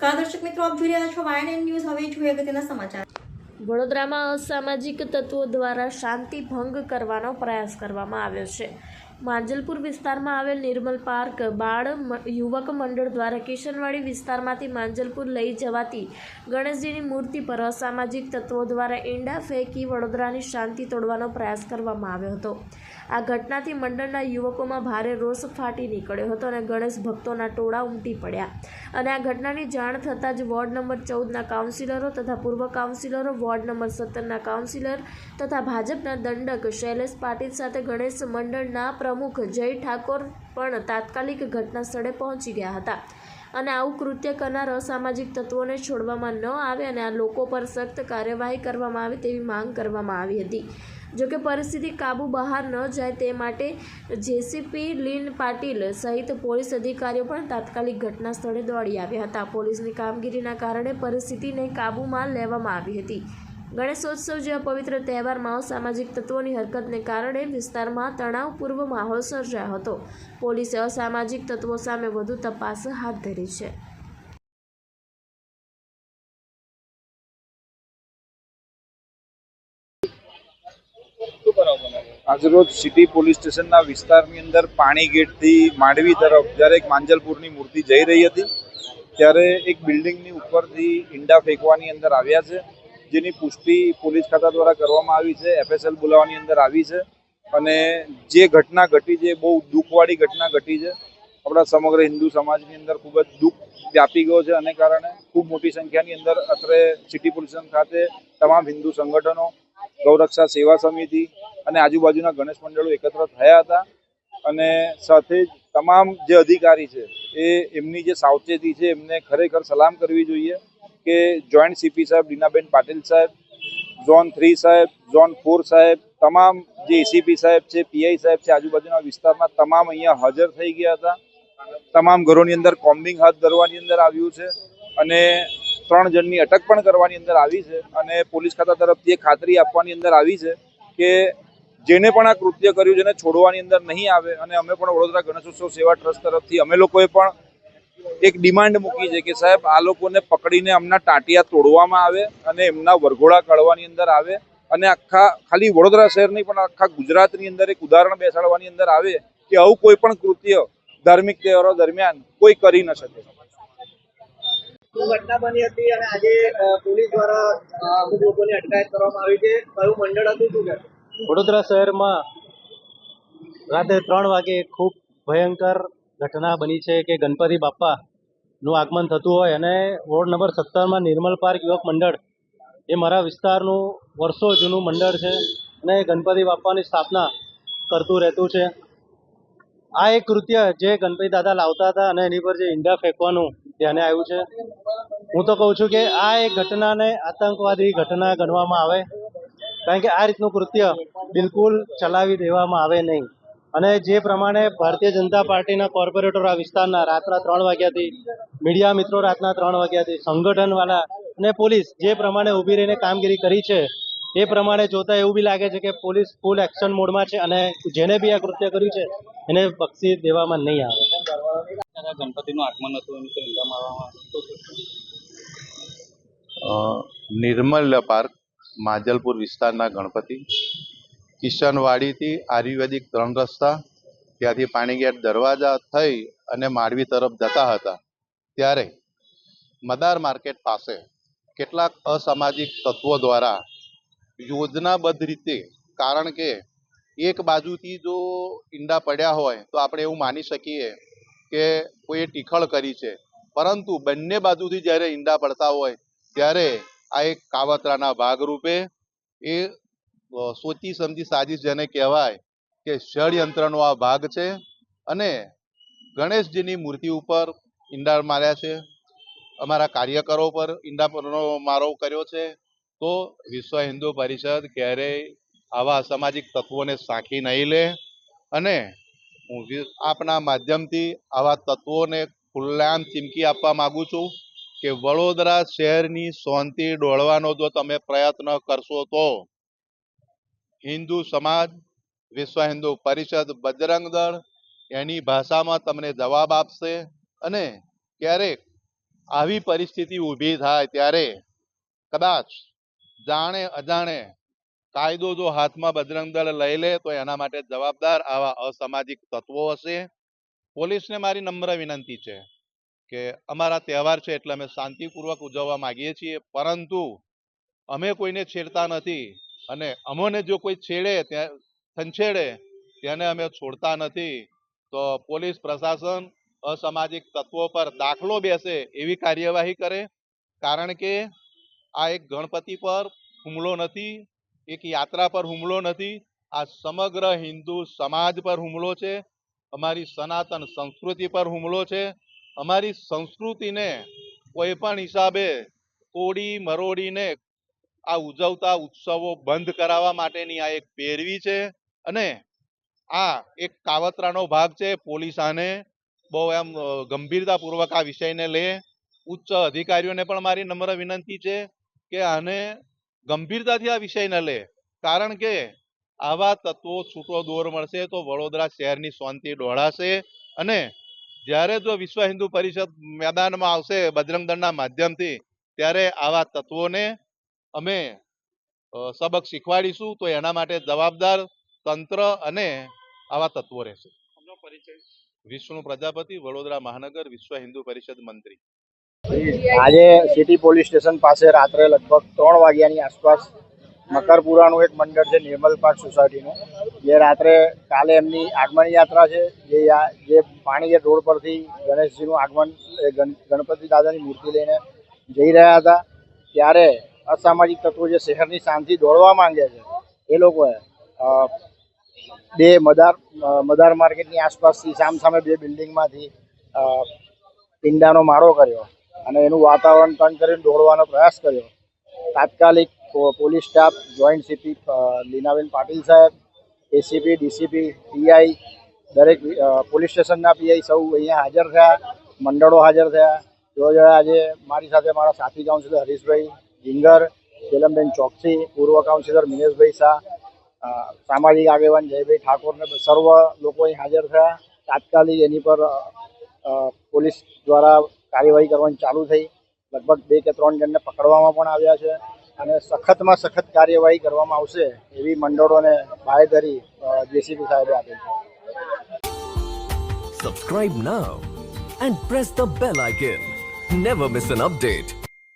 નમસ્કાર, દર્શક મિત્રો, આપ જોઈ રહ્યા છો વાયન ન્યૂઝ હવે જોઈએ અગત્યના સમાચાર. વડોદરામાં અસામાજિક તત્વો દ્વારા શાંતિ ભંગ કરવાનો પ્રયાસ કરવામાં આવ્યો છે. માંજલપુર વિસ્તારમાં આવેલ નિર્મલ પાર્ક બાળ યુવક મંડળ દ્વારા કિશનવાડી વિસ્તારમાંથી માંજલપુર લઈ જવાતી ગણેશજીની મૂર્તિ પર અસામાજિક તત્વો દ્વારા ઈંડા ફેંકી વડોદરાની શાંતિ તોડવાનો પ્રયાસ કરવામાં આવ્યો હતો. આ ઘટનાથી મંડળના યુવકોમાં ભારે રોષ ફાટી નીકળ્યો હતો અને ગણેશ ભક્તોના ટોળા ઉમટી પડ્યા. અને આ ઘટનાની જાણ થતાં જ વોર્ડ નંબર ચૌદના કાઉન્સિલરો તથા પૂર્વ કાઉન્સિલરો, વોર્ડ નંબર સત્તરના કાઉન્સિલર તથા ભાજપના દંડક શૈલેષ પાટીલ સાથે ગણેશ મંડળના પ્રમુખ જય ઠાકોર પણ તાત્કાલિક ઘટના સ્થળે પહોંચી ગયા હતા. અને આવું કૃત્ય કરનાર અસામાજિક તત્વોને છોડવામાં ન આવે અને આ લોકો પર સખ્ત કાર્યવાહી કરવામાં આવે તેવી માંગ કરવામાં આવી હતી. જોકે પરિસ્થિતિ કાબુ બહાર ન જાય તે માટે જેસીપી લીન પાટીલ સહિત પોલીસ અધિકારીઓ પણ તાત્કાલિક ઘટના સ્થળે દોડી આવ્યા હતા. પોલીસની કામગીરીના કારણે પરિસ્થિતિને કાબૂમાં લેવામાં આવી હતી. ગણેશોત્સવ જેવા પવિત્ર તહેવારમાં અસામાજિક તત્વોની હરકતને કારણે વિસ્તારમાં તણાવપૂર્વ માહોલ સર્જાયો હતો. પોલીસે અસામાજિક તત્વો સામે વધુ તપાસ હાથ ધરી છે. આજરોજ સિટી પોલીસ સ્ટેશનના વિસ્તારની અંદર પાણી ગેટથી માંડવી તરફ જ્યારે એક માંજલપુરની મૂર્તિ જઈ રહી હતી, ત્યારે એક બિલ્ડિંગની ઉપરથી ઈંડા ફેંકવાની અંદર આવ્યા છે. જેની પુષ્ટિ પોલીસ ખાતા દ્વારા કરવામાં આવી છે એફએસએલ બોલાવાની અંદર આવી છે અને જે ઘટના ઘટી છે બહુ દુઃખવાળી ઘટના ઘટી છે. આપણા સમગ્ર હિન્દુ સમાજની અંદર ખૂબ જ દુઃખ વ્યાપી ગયો છે અને કારણે ખૂબ મોટી સંખ્યાની અંદર અત્રે સિટી પોલીસ ખાતે તમામ હિન્દુ સંગઠનો, ગૌરક્ષા સેવા સમિતિ અને આજુબાજુના ગણેશ મંડળો એકત્ર થયા હતા. અને સાથે જ તમામ જે અધિકારી છે, એ એમની જે સાવચેતી છે, એમને ખરેખર સલામ કરવી જોઈએ. કે જોઈન્ટ સીપી સાહેબ દીનાબેન પાટીલ સાહેબ, ઝોન થ્રી સાહેબ, ઝોન ફોર સાહેબ, તમામ જે એસીપી સાહેબ છે પીઆઈ સાહેબ છે, આજુબાજુના વિસ્તારમાં તમામ અહીંયા હાજર થઈ ગયા હતા. તમામ ઘરોની અંદર કોમ્બિંગ હાથ ધરવાની અંદર આવ્યું છે અને ત્રણ જણની અટક પણ કરવાની અંદર આવી છે અને પોલીસ ખાતા તરફથી એ ખાતરી આપવાની અંદર આવી છે કે જેને પણ આ કૃત્ય કર્યું છે એને છોડવાની અંદર નહીં આવે અને અમે પણ વડોદરા ગણેશોત્સવ સેવા ટ્રસ્ટ તરફથી અમે લોકોએ પણ એક ડિમાન્ડ મૂકી છે કે સાહેબ આ લોકોને પકડીને એમના ટાંટિયા તોડવામાં આવે અને એમના વરઘોડા કાઢવાની અંદર આવે અને આખા ખાલી વડોદરા શહેરની પણ આખા ગુજરાતની અંદર એક ઉદાહરણ બેસાડવાની અંદર આવે કે આવું કોઈ પણ કૃત્ય ધાર્મિક તહેવારો દરમિયાન કોઈ કરી ન શકે. ઘટના બની હતી અને આજે પોલીસ દ્વારા અમુક લોકોની અટકાયત કરવામાં આવી છે? કયું મંડળ હતું શું વડોદરા શહેરમાં રાત્રે ત્રણ વાગે ખૂબ ભયંકર ઘટના બની છે કે ગણપતિ બાપ્પાનું આગમન થતું હોય અને વોર્ડ નંબર સત્તરમાં નિર્મલ પાર્ક યુવક મંડળ એ મારા વિસ્તારનું વર્ષો જૂનું મંડળ છે અને ગણપતિ બાપ્પાની સ્થાપના કરતું રહેતું છે. આ એક કૃત્ય જે ગણપતિ દાદા લાવતા હતા અને એની પર જે ઈંડા ફેંકવાનું ધ્યાને આવ્યું છે. હું તો કહું છું કે આ એક ઘટનાને આતંકવાદી ઘટના ગણવામાં આવે. કારણ કે આ રીતનું કૃત્ય બિલકુલ ચલાવી દેવામાં આવે નહીં. અને જે પ્રમાણે ભારતીય જનતા પાર્ટીના કોર્પોરેટરો આ વિસ્તારના રાતના ત્રણ વાગ્યાથી મીડિયા મિત્રો રાતના ત્રણ વાગ્યાથી સંગઠનવાળા અને પોલીસ જે પ્રમાણે ઊભી રહીને કામગીરી કરી છે એ પ્રમાણે જોતા એવું બી લાગે છે કે પોલીસ ફૂલ એક્શન મોડમાં છે અને જેને બી આ કૃત્ય કર્યું છે એને બક્ષી દેવામાં નહીં આવે. ગણપતિનું આગમન હતું એમ તો ઈંડા મારવામાં અ, નિર્મલ પાર્ક માજલપુર વિસ્તારના ગણપતિ. કિશનવાડીથી આયુર્વેદિક ત્રણ રસ્તા, ત્યાંથી પાણીગેટ દરવાજા થઈ અને માંડવી તરફ જતા હતા. ત્યારે મદાર માર્કેટ પાસે કેટલાક અસામાજિક તત્વો દ્વારા યોજનાબદ્ધ રીતે, કારણ કે એક બાજુથી જો ઈંડા પડ્યા હોય, તો આપણે એવું માની શકીએ કે કોઈએ ટીખળ કરી છે. પરંતુ બંને બાજુથી જ્યારે ઈંડા પડતા હોય, ત્યારે આ એક કાવતરાના ભાગરૂપે એ સોચી સમજી સાજીશ જેને કહેવાય કે ષડયંત્રનો આ ભાગ છે. અને ગણેશજીની મૂર્તિ ઉપર ઈંડા માર્યા છે. અમારા કાર્યકરો પર ઈંડા મારો કર્યો છે. તો વિશ્વ હિન્દુ પરિષદ ક્યારેય આવા અસામાજિક તત્વોને સાંખી નહીં લે. અને હું આપના માધ્યમથી આવા તત્વોને ખુલ્લામ ચીમકી આપવા માગું છું કે વડોદરા શહેરની શાંતિ ડોળવાનો જો તમે પ્રયત્ન કરશો તો હિન્દુ સમાજ, વિશ્વ હિન્દુ પરિષદ, બજરંગ દળ એની ભાષામાં તમને જવાબ આપશે અને ક્યારેક આવી પરિસ્થિતિ ઊભી થાય ત્યારે કદાચ જાણે અજાણે કાયદો જો હાથમાં બજરંગ દળ લઈ લે તો એના માટે જવાબદાર આવા અસામાજિક તત્વો હશે. પોલીસને મારી નમ્ર વિનંતી છે કે અમારા તહેવાર છે એટલે અમે શાંતિપૂર્વક ઉજવવા માંગીએ છીએ, પરંતુ અમે કોઈને છેડતા નથી. અને અમોને જો કોઈ છેડે, ત્યાં છંછેડે, તેને અમે છોડતા નથી, તો પોલીસ પ્રશાસન અસામાજિક તત્વો પર દાખલો બેસે એવી કાર્યવાહી કરે. કારણ કે આ એક ગણપતિ પર હુમલો નથી, એક યાત્રા પર હુમલો નથી, આ સમગ્ર હિન્દુ સમાજ પર હુમલો છે, અમારી સનાતન સંસ્કૃતિ પર હુમલો છે, અમારી સંસ્કૃતિને કોઈ પણ હિસાબે તોડી, મરોડીને આ ઉજવતા ઉત્સવો બંધ કરાવવા માટેની આ એક પેરવી છે અને આ એક કાવતરાનો ભાગ છે. પોલીસ આને બહુ એમ ગંભીરતાપૂર્વક આ વિષયને લે ઉચ્ચ અધિકારીઓને પણ મારી નમ્ર વિનંતી છે કે આને ગંભીરતાથી આ વિષયને લે. કારણ કે આવા તત્વો છૂટો દોર મળશે તો વડોદરા શહેરની શાંતિ ડોળાશે અને જ્યારે જો વિશ્વ હિન્દુ પરિષદ મેદાનમાં આવશે બજરંગ દળના માધ્યમથી, ત્યારે આવા તત્વોને અમે સબક શીખવાડીશું તો એના માટે જવાબદાર તંત્ર અને આવા તત્વો રહેશે. વિષ્ણુ પ્રજાપતિ વડોદરા મહાનગર વિશ્વ હિન્દુ પરિષદ મંત્રી. આજે સિટી પોલીસ સ્ટેશન પાસે રાત્રે લગભગ ત્રણ વાગ્યાની આસપાસ મકરપુરાનું એક મંડળ છે નિર્મલ પાર્ક સોસાયટીનું. જે રાત્રે કાલે એમની આગમન યાત્રા છે જે જે પાણીગેટ રોડ પરથી ગણેશજીનું આગમન ગણપતિ દાદાની મૂર્તિ લઈને જઈ રહ્યા હતા. ત્યારે અસામાજિક તત્વો જે શહેરની શાંતિ દોડવા માંગે છે એ લોકોએ બે મદાર મદાર માર્કેટની આસપાસથી સામસામે બે બિલ્ડિંગમાંથી અ, ઈંડાનો મારો કર્યો અને એનું વાતાવરણ તંગ કરીને દોડવાનો પ્રયાસ કર્યો. તાત્કાલિક police staff joint CP Leenaben Patil સાહેબ એસીપી ડીસીપી પીઆઈ દરેક પોલીસ સ્ટેશનના પીઆઈ સૌ અહીંયા હાજર થયા મંડળો હાજર થયા. જો જો આજે મારી સાથે મારા સાથી કાઉન્સિલર હરીશભાઈ જીંગર જેલમબેન ચોકસી, પૂર્વ કાઉન્સિલર મિનેશભાઈ શાહ સામાજિક આગેવાન જયભાઈ ઠાકોરને સર્વ લોકો અહીં હાજર થયા. તાત્કાલિક એની પર પોલીસ દ્વારા કાર્યવાહી કરવાની ચાલુ થઈ. લગભગ બે કે ત્રણ જણને પકડવામાં પણ આવ્યા છે અને સખતમાં સખત કાર્યવાહી કરવામાં આવશે એવી મંડળોને બાહેધરી જેસીપી સાહેબે આપી છે. Subscribe now and press the bell icon never miss an update.